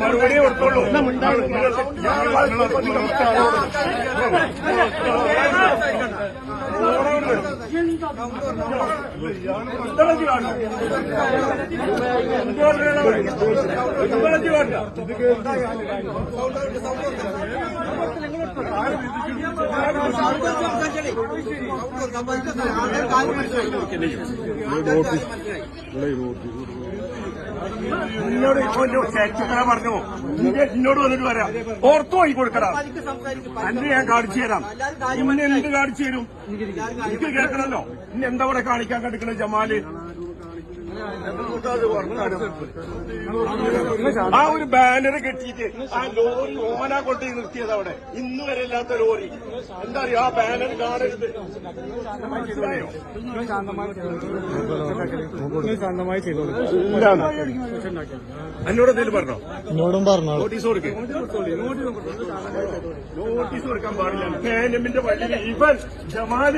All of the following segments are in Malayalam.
മറുപടി കൊടുത്തോളൂ എന്നോട് ചേച്ചക്കറ പറഞ്ഞു? ഇന്റെ എന്നോട് വന്നിട്ട് വരാം ഓർത്തു പോയി കൊടുക്കടാ. അന്നെ ഞാൻ കാണിച്ചു തരാം. ഇന്നെ എന്ത് കാണിച്ചു തരും? എനിക്ക് കേൾക്കണല്ലോ. ഇന്ന് എന്താ കാണിക്കാൻ കണ്ടിക്കണ ജമാൽ? ആ ഒരു ബാനർ കെട്ടിയിട്ട് ആ ലോറി ഓമന കൊണ്ട് നിർത്തിയത് അവിടെ. ഇന്ന് വരെ ഇല്ലാത്ത ലോറി. എന്താ അറിയോ? ആ ബാനർ കാണരുത്. മനസ്സിലായോ? ശാന്തമായി എന്നോട് എന്തെങ്കിലും പറഞ്ഞോ? എന്നോടും പറഞ്ഞു? നോട്ടീസ് കൊടുക്ക്. നോട്ടീസ് കൊടുക്കാൻ പാടില്ല. പേനമിന്റെ വള്ളിയിൽ ഇവൻ ജമാൽ.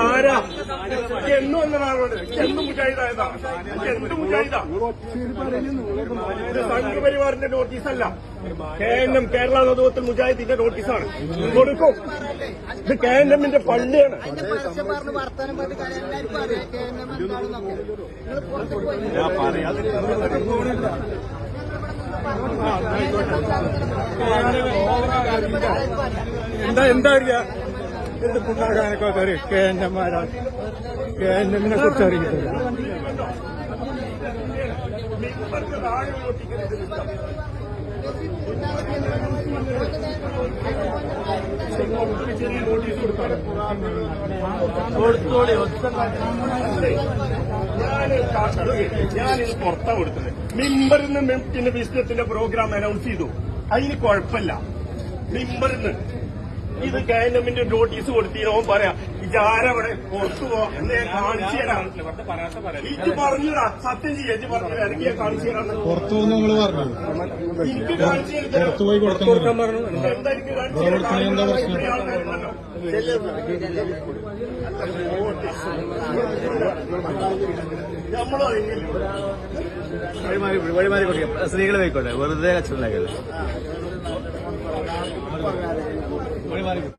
ആരാ? എന്നും എന്നതാണ് എന്ത് മുജാഹിദാ. ഇത് സംഘപരിവാറിന്റെ നോട്ടീസല്ല. കെ എൻ എം കേരള നേതൃത്വത്തിൽ മുജാഹിദിന്റെ നോട്ടീസാണ്. കൊടുക്കും. ഇത് കെ എൻ എമ്മിന്റെ പള്ളിയാണ്. ഞാൻ എന്താ എന്താ പുണ്ണാകാനൊക്കെ ഒരു കെ എൻ എംമാരാ കെ എൻ എമ്മിനെ കുറിച്ച് അറിയില്ല ഞാനിത് പുറത്താ കൊടുത്തത് മിമ്പറിൽ നിന്ന് പിന്നെ ബിസിനസിന്റെ പ്രോഗ്രാം അനൗൺസ് ചെയ്തു. അതിന് കുഴപ്പമില്ല. മിമ്പറിൽ നിന്ന് ഇത് കെ എൻ എമ്മിന്റെ നോട്ടീസ് കൊടുത്തീനോ പറയാ ഇതാരവിടെ പുറത്തു പോ എന്ന് ഞാൻ കാണിച്ചു തരാം. ഇത് പറഞ്ഞുടാ സത്യം ചെയ്യാ പറഞ്ഞു ഇറങ്ങി ഞാൻ കാണിച്ചു തരാം. പുറത്തു നിങ്ങൾ പറഞ്ഞു. എനിക്ക് കാണിച്ചു പുറത്തു പോയി കൊടുക്കാൻ പറഞ്ഞു. എന്താ എനിക്ക് കാണിച്ചു. നമ്മളോ വഴിമാറി വഴിമാറി കൊടുക്കാം. സ്ത്രീകൾ പോയിക്കോട്ടെ. വെറുതെ കച്ചവടം പരിപാലിക്കും